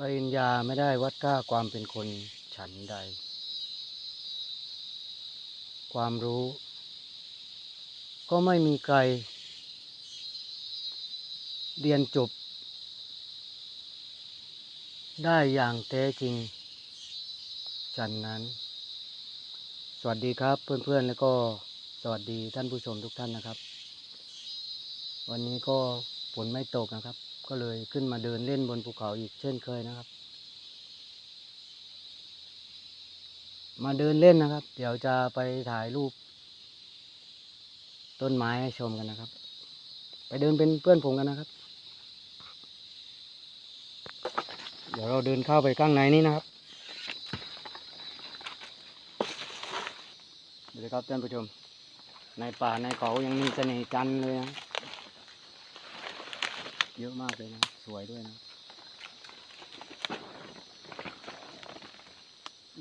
ปริญญาไม่ได้วัดค่าความเป็นคนฉันใด ความรู้ ก็ไม่มีใคร เรียนจบ ได้อย่างแท้จริง ฉันนั้น สวัสดีครับเพื่อนๆ แล้วก็สวัสดีท่านผู้ชมทุกท่านนะครับ วันนี้ก็ฝนไม่ตกนะครับ ก็เลยขึ้นมาเดินเล่นบนภูเขาอีกเช่นเคยนะครับ มาเดินเล่นนะครับ เดี๋ยวจะไปถ่ายรูป ต้นไม้ให้ชมกันนะครับ ไปเดินเป็นเพื่อนผมกันนะครับ เดี๋ยวเราเดินเข้าไปข้างในนี้นะครับดูเลยครับท่านผู้ชม ในป่าในเขายังมีเสน่ห์จันเลยนะ เยอะมากเลยนะ สวยด้วยนะ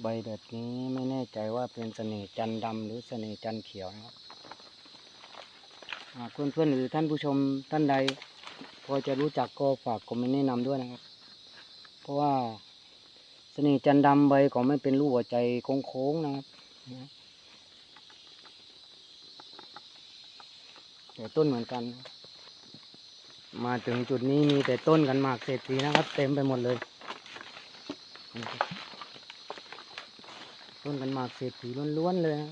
ใบแบบนี้ไม่แน่ใจว่าเป็นเสน่ห์จันดำหรือเสน่ห์จันเขียวนะครับเพื่อนๆหรือท่านผู้ชมท่านใด พอจะรู้จักก็ฝากคอมเมนต์แนะนำด้วยนะครับ เพราะว่าเสน่ห์จันดำใบของไม่เป็นรูปหัวใจโค้งๆนะครับแต่ต้นเหมือนกันนะ มาถึงจุดนี้มีแต่ต้นกันหมากเศรษฐีนะครับ เต็มไปหมดเลย ต้นกันหมากเศรษฐีล้วนๆเลยนะ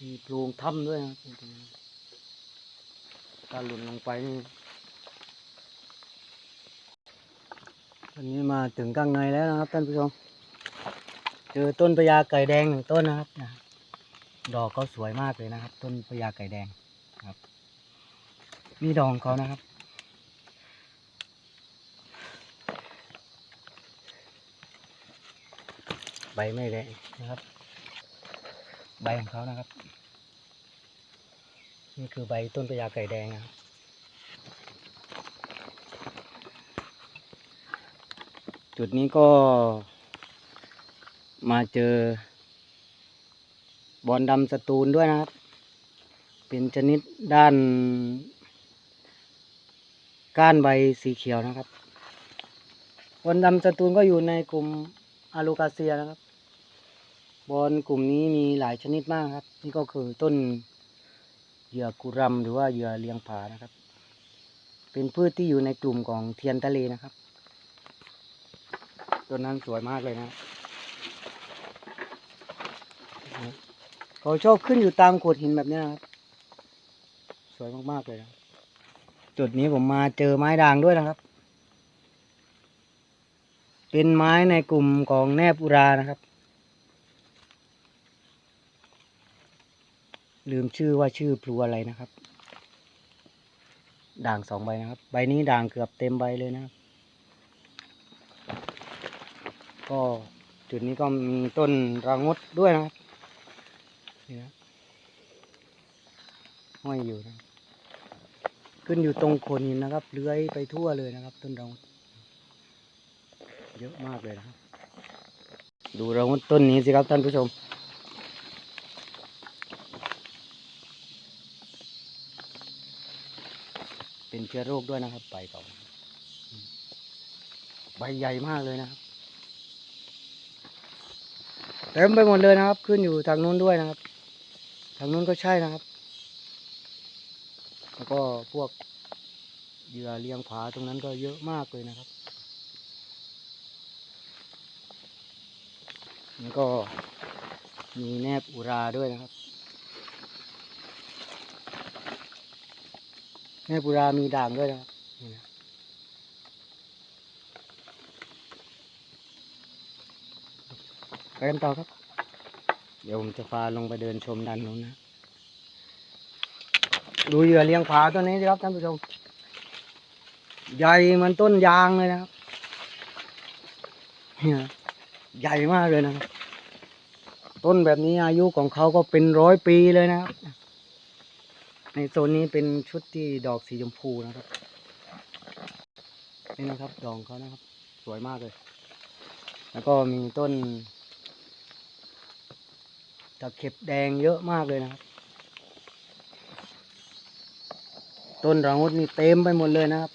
มีโพรงถ้ำด้วยนะครับตรงนี้ถ้าหล่นลงไปนี่ตอนนี้มาถึงข้างในแล้วนะครับท่านผู้ชม เจอต้นพญาไก่แดงหนึ่งต้นนะครับ ดอกเขาสวยมากเลยนะครับ ต้นพญาไก่แดงครับ นี่ดอกของเขานะครับ ใบไม่แรงนะครับ ใบของเขานะครับ นี่คือใบต้นพญาไก่แดงนะครับจุดนี้ก็มาเจอ บอลดำสตูลด้วยนะครับ เป็นชนิดด้าน ก้านใบสีเขียวนะครับบอลดำสตูลก็อยู่ในกลุ่มอะลูกาเซียนะครับ บอลกลุ่มนี้มีหลายชนิดมากครับ นี่ก็คือต้นเหยื่อกุรัมหรือว่าเหยื่อเลียงผานะครับ เป็นพืชที่อยู่ในกลุ่มของเทียนทะเลนะครับต้นนั้นสวยมากเลยนะ เขาชอบขึ้นอยู่ตามโขดหินแบบนี้นะครับ สวยมากๆเลยนะจุดนี้ผมมาเจอไม้ด่างด้วยนะครับ เป็นไม้ในกลุ่มของแนบอุรานะครับ ลืมชื่อว่าชื่อพลูอะไรนะครับ ด่างสองใบนะครับ ใบนี้ด่างเกือบเต็มใบเลยนะครับ ก็จุดนี้ก็มีต้นระงดด้วยนะครับ นี่นะห้อยอยู่นะขึ้นอยู่ตรงโคนหินนะครับ เลื้อยไปทั่วเลยนะครับ ต้นระงเยอะมากเลยนะครับ ดูระงต้นนี้สิครับท่านผู้ชม เป็นเชื้อโรคด้วยนะครับใบเขาอืมใบใหญ่มากเลยนะครับเต็มไปหมดเลยนะครับ ขึ้นอยู่ทางนู้นด้วยนะครับางนู้นก็ใช่นะครับ แล้วก็พวกเหยื่อเลี้ยงผาตรงนั้นก็เยอะมากเลยนะครับแล้วก็มีแนบอุราด้วยนะครับ แนบอุรามีด่างด้วยนะครับนี่นะไปกันต่อครับ เดี๋ยวผมจะพาลงไปเดินชมด้านนู้นนะ ดูเหยื่อเลี้ยงผาตัวนี้สิครับท่านผู้ชม ใหญ่เหมันต้นยางเลยนะครับเนี่ยใหญ่มากเลยนะครับ ต้นแบบนี้อายุของเขาก็เป็นร้อยปีเลยนะครับ ในโซนนี้เป็นชุดที่ดอกสีชมพูนะครับ นี่นะครับดอกของเขานะครับ สวยมากเลย แล้วก็มีต้นะเข็บแดงเยอะมากเลยนะครับ ต้นรังดนี่เต็มไปหมดเลยนะครับ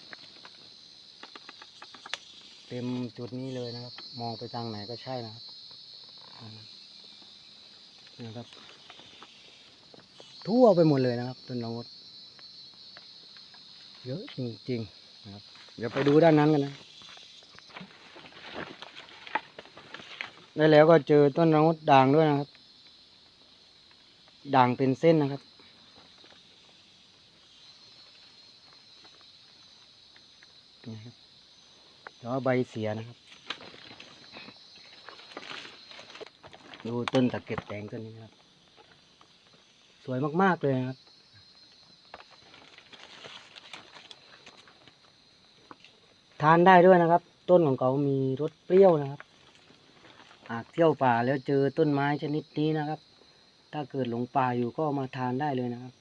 เต็มจุดนี้เลยนะครับ มองไปทางไหนก็ใช่นะครับนะครับ ทั่วไปหมดเลยนะครับ ต้นรังดเยอะจริงๆนะครับ เดี๋ยวไปดูด้านนั้นกันนะได้แล้วก็เจอต้นรังดด่างด้วยนะครับ ด่างเป็นเส้นนะครับนี่ครับแล้วใบเสียนะครับ ดูต้นตะเก็บแตงต้นนี้นะครับ สวยมาก ๆ เลยนะครับทานได้ด้วยนะครับ ต้นของเขามีรสเปรี้ยวนะครับ หากเที่ยวป่าแล้วเจอต้นไม้ชนิดนี้นะครับ ถ้าเกิดหลงป่าอยู่ก็มาทานได้เลยนะครับ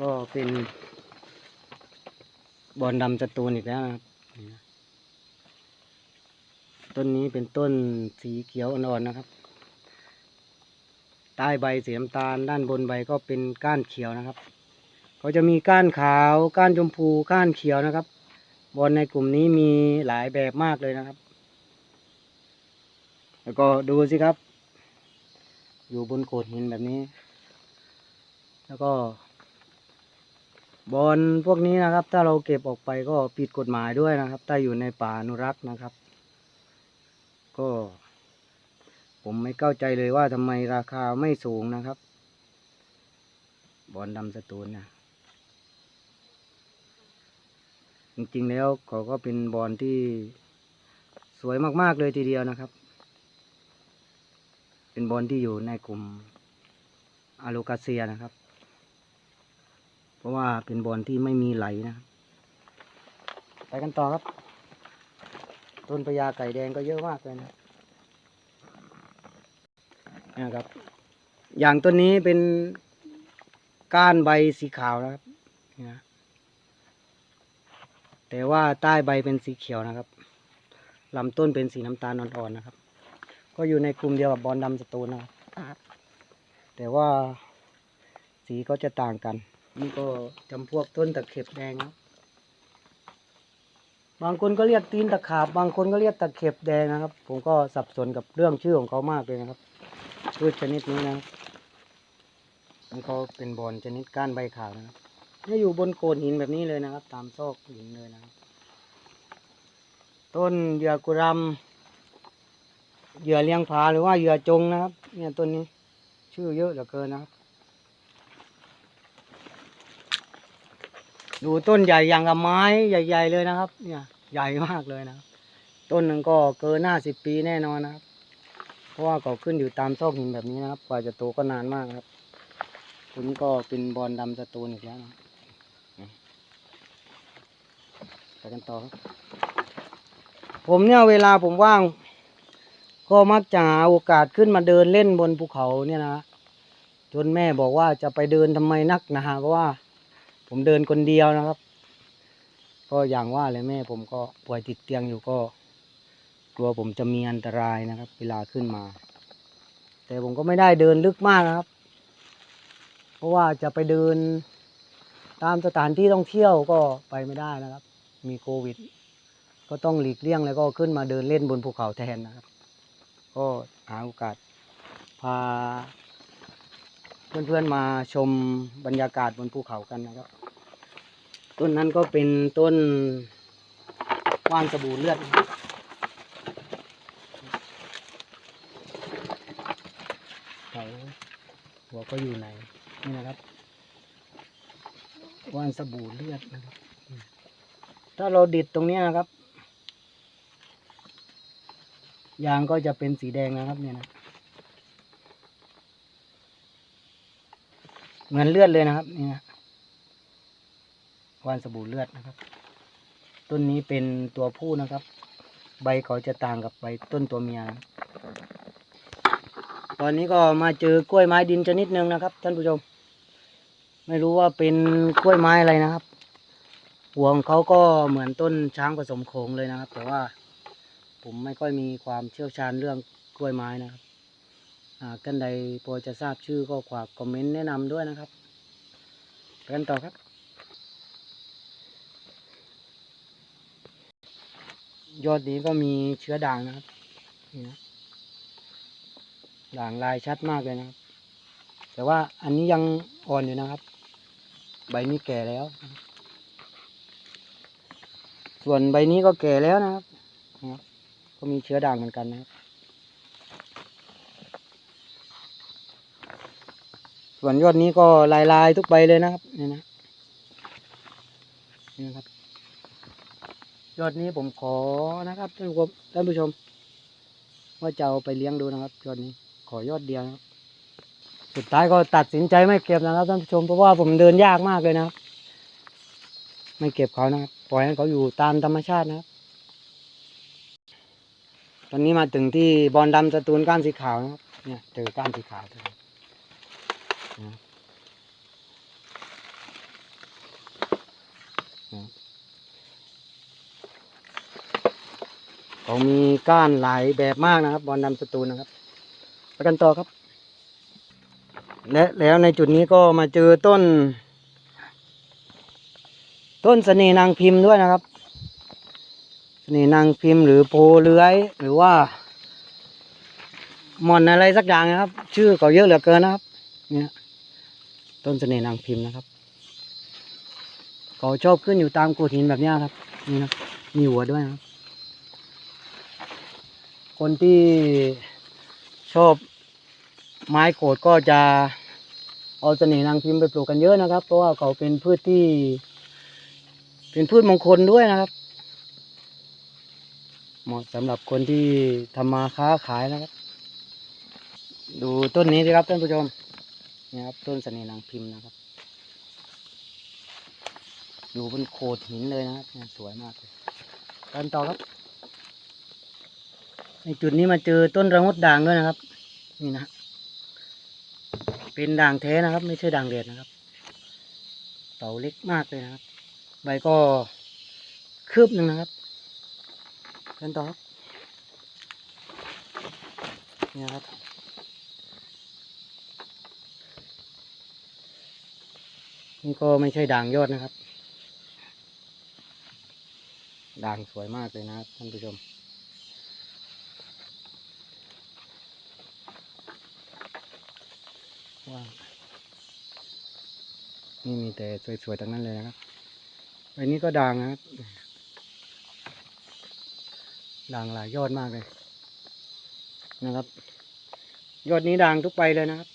ก็เป็นบอลดำสตูนอีกแล้วนะครับต้นนี้เป็นต้นสีเขียวอ่อนๆนะครับ ใต้ใบสีน้ำตาลด้านบนใบก็เป็นก้านเขียวนะครับก็จะมีก้านขาว ก้านชมพู ก้านเขียวนะครับ บอลในกลุ่มนี้มีหลายแบบมากเลยนะครับ แล้วก็ดูสิครับ อยู่บนโขดหินแบบนี้ แล้วก็บอลพวกนี้นะครับ ถ้าเราเก็บออกไปก็ผิดกฎหมายด้วยนะครับ ถ้าอยู่ในป่าอนุรักษ์นะครับ ก็ ผมไม่เข้าใจเลยว่าทำไมราคาไม่สูงนะครับ บอลดำสตูลนะจริงๆแล้วเขาก็เป็นบอลที่สวยมากๆเลยทีเดียวนะครับ เป็นบอลที่อยู่ในกลุ่มอะโลกาเซียนะครับ เพราะว่าเป็นบอลที่ไม่มีไหลนะ ไปกันต่อครับ ต้นพญาไก่แดงก็เยอะมากเลยนะนะครับ อย่างต้นนี้เป็นก้านใบสีขาวนะครับนะแต่ว่าใต้ใบเป็นสีเขียวนะครับลำต้นเป็นสีน้ำตาลอ่อนๆนะครับ ก็อยู่ในกลุ่มเดียวกับบอลดำสตูลนะครับแต่ว่าสีก็จะต่างกัน นี่ก็จำพวกต้นตะเข็บแดงครับบางคนก็เรียกตีนตะขาบบางคนก็เรียกตะเข็บแดงนะครับ ผมก็สับสนกับเรื่องชื่อของเขามากเลยนะครับพืชชนิดนี้นะครับมันก็เป็นบอนชนิดก้านใบขาวนะครับนี่อยู่บนโขดหินแบบนี้เลยนะครับ ตามซอกหินเลยนะครับ ต้นเหยื่อกุรำ เหยื่อเลี้ยงผาหรือว่าเหยื่อจงนะครับ เนี่ยต้นนี้ ชื่อเยอะเหลือเกินนะครับ ดูต้นใหญ่อย่างกับไม้ใหญ่ ๆ เลยนะครับ เนี่ย ใหญ่มากเลยนะครับ ต้นหนึ่งก็เกินห้าสิบปีแน่นอนนะครับ เพราะว่าเขาขึ้นอยู่ตามซอกหินแบบนี้นะครับ กว่าจะโตก็นานมากครับคุณก็เป็นบอลดำสตูนอีกแล้วนะไปกันต่อครับผมเนี่ยเวลาผมว่าง ก็มักจะหาโอกาสขึ้นมาเดินเล่นบนภูเขาเนี่ยนะจนแม่บอกว่าจะไปเดินทำไมนักนะฮะเพราะว่า ผมเดินคนเดียวนะครับ ก็อย่างว่าเลยแม่ผมก็ป่วยติดเตียงอยู่ก็ กลัวผมจะมีอันตรายนะครับ เวลาขึ้นมา แต่ผมก็ไม่ได้เดินลึกมากนะครับ เพราะว่าจะไปเดิน ตามสถานที่ท่องเที่ยวก็ไปไม่ได้นะครับ มีโควิด ก็ต้องหลีกเลี่ยงแล้วก็ขึ้นมาเดินเล่นบนภูเขาแทนนะครับ ก็หาโอกาส พา เพื่อนๆมาชมบรรยากาศบนภูเขากันนะครับ ต้นนั้นก็เป็นต้นว่านสบู่เลือดเขาหัวก็อยู่ไหนนี่นะครับว่านสบู่เลือดนะครับ ถ้าเราดิดตรงนี้นะครับ ยางก็จะเป็นสีแดงนะครับเนี่ยนะเหมือนเลือดเลยนะครับนี่นะวานสบู่เลือดนะครับ ต้นนี้เป็นตัวผู้นะครับ ใบเขาจะต่างกับใบต้นตัวเมียนะตอนนี้ก็มาเจอกล้วยไม้ดินชนิดหนึ่งนะครับ ท่านผู้ชม ไม่รู้ว่าเป็นกล้วยไม้อะไรนะครับหัวของเขาก็เหมือนต้นช้างผสมโขงเลยนะครับ แต่ว่า ผมไม่ค่อยมีความเชี่ยวชาญเรื่องกล้วยไม้นะครับหากท่านใดพอจะทราบชื่อก็ฝากคอมเมนต์แนะนำด้วยนะครับไปกันต่อครับ ยอดนี้ก็มีเชื้อด่างนะครับนี่นะด่างลายชัดมากเลยนะครับ แต่ว่าอันนี้ยังอ่อนอยู่นะครับ ใบนี้แก่แล้ว ส่วนใบนี้ก็แก่แล้วนะครับ ก็มีเชื้อด่างเหมือนกันนะครับส่วนยอดนี้ก็ลายลายทุกใบเลยนะครับนี่นะนี่นะครับ ยอดนี้ผมขอนะครับท่านผู้ชมท่านผู้ชม ว่าจะเอาไปเลี้ยงดูนะครับ ยอดนี้ขอยอดเดียวนะครับสุดท้ายก็ตัดสินใจไม่เก็บนะครับท่านผู้ชมเพราะว่าผมเดินยากมากเลยนะครับ ไม่เก็บเขานะครับปล่อยให้เขาอยู่ตามธรรมชาตินะครับ ตอนนี้มาถึงที่บอลดำสตูลก้านสีขาวนะครับเนี่ยเจอก้านสีขาวแล้วนะครับนะครับเขามีก้านหลายแบบมากนะครับ บอลดำสตูลนะครับไปกันต่อครับ และแล้วในจุดนี้ก็มาเจอต้น ต้นเสน่นางพิมพ์ด้วยนะครับ นี่นางพิมพ์หรือโพเลื้อย หรือว่าหมอนอะไรสักอย่างนะครับ ชื่อเขาเยอะเหลือเกินนะครับ เนี่ยต้นเสน่ห์นางพิมพ์นะครับเขาชอบขึ้นอยู่ตามโขดหินแบบนี้ครับ นี่นะมีหัวด้วยนะครับ คนที่ชอบไม้โขดก็จะเอาเสน่ห์นางพิมพ์ไปปลูกกันเยอะนะครับ เพราะว่าเขาเป็นพืชที่ เป็นพืชมงคลด้วยนะครับ เหมาะสำหรับคนที่ทำมาค้าขายนะครับ ดูต้นนี้สิครับท่านผู้ชมนี่ครับต้นสน่ห์นางพิมพ์นะครับ อยู่บนโขดหินเลยนะครับสวยมากเลยกันต่อครับ ในจุดนี้มาเจอต้นระงดด่างด้วยนะครับ นี่นะ เป็นด่างแท้นะครับ ไม่ใช่ด่างเดดนะครับเต่าเล็กมากเลยนะครับ ใบก็คืบหนึ่งนะครับ กันต่อครับนี่นะครับนี่ก็ไม่ใช่ด่างยอดนะครับ ด่างสวยมากเลยนะครับท่านผู้ชมว้าวนี่มีแต่สวยๆทั้งนั้นเลยนะครับอันนี้ก็ด่างนะครับ ด่างหลายยอดมากเลย นะครับ ยอดนี้ด่างทุกใบเลยนะครับ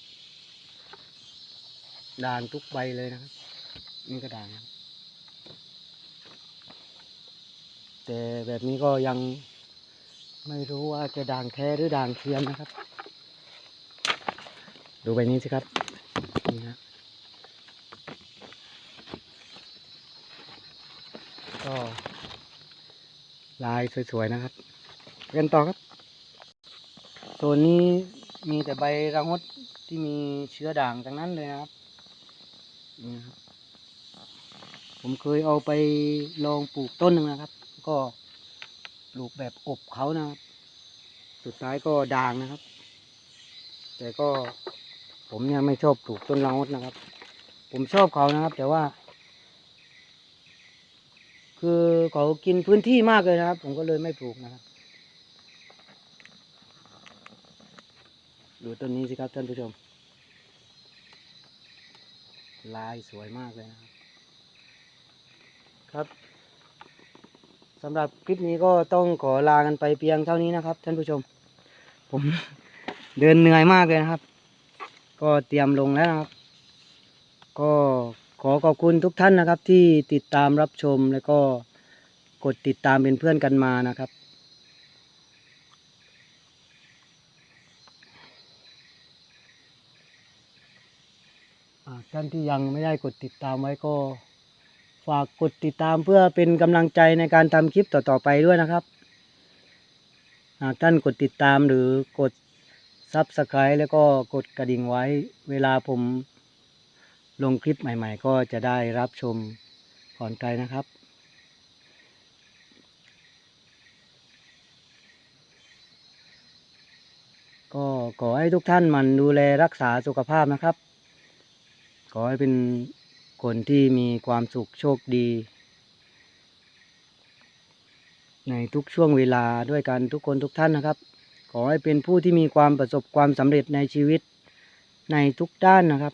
ด่างทุกใบเลยนะครับ นี่ก็ด่างแต่แบบนี้ก็ยังไม่รู้ว่าจะด่างแท้หรือด่างเทียมนะครับ ดูใบนี้สิครับนี่นะก็ ลายสวยๆนะครับกันต่อครับโซนนี้มีแต่ใบระงดที่มีเชื้อด่างทั้งนั้นเลยนะครับนี่ครับ ผมเคยเอาไปลองปลูกต้นหนึ่งนะครับ ก็ปลูกแบบอบเขานะครับ สุดท้ายก็ด่างนะครับ แต่ก็ผมเนี่ยไม่ชอบปลูกต้นระงดนะครับ ผมชอบเขานะครับ แต่ว่า คือเขากินพื้นที่มากเลยนะครับ ผมก็เลยไม่ปลูกนะครับ ดูต้นนี้สิครับท่านผู้ชม ลายสวยมากเลยนะครับ ครับสำหรับคลิปนี้ก็ต้องขอลากันไปเพียงเท่านี้นะครับ ท่านผู้ชม ผมเดินเหนื่อยมากเลยนะครับ ก็เตรียมลงแล้วนะครับ ก็ ขอขอบคุณทุกท่านนะครับที่ติดตามรับชมแล้วก็กดติดตามเป็นเพื่อนกันมานะครับ ท่านที่ยังไม่ได้กดติดตามไว้ก็ฝากกดติดตามเพื่อเป็นกำลังใจในการทำคลิปต่อๆไปด้วยนะครับหากท่านกดติดตามหรือกดซับสไครต์แล้วก็กดกระดิ่งไว้ เวลาผม ลงคลิปใหม่ ๆ ก็จะได้รับชมก่อนไกลนะครับ ก็ขอให้ทุกท่านมันดูแลรักษาสุขภาพนะครับ ขอให้เป็นคนที่มีความสุขโชคดี ในทุกช่วงเวลาด้วยกันทุกคนทุกท่านนะครับ ขอให้เป็นผู้ที่มีความประสบความสำเร็จในชีวิตในทุกด้านนะครับ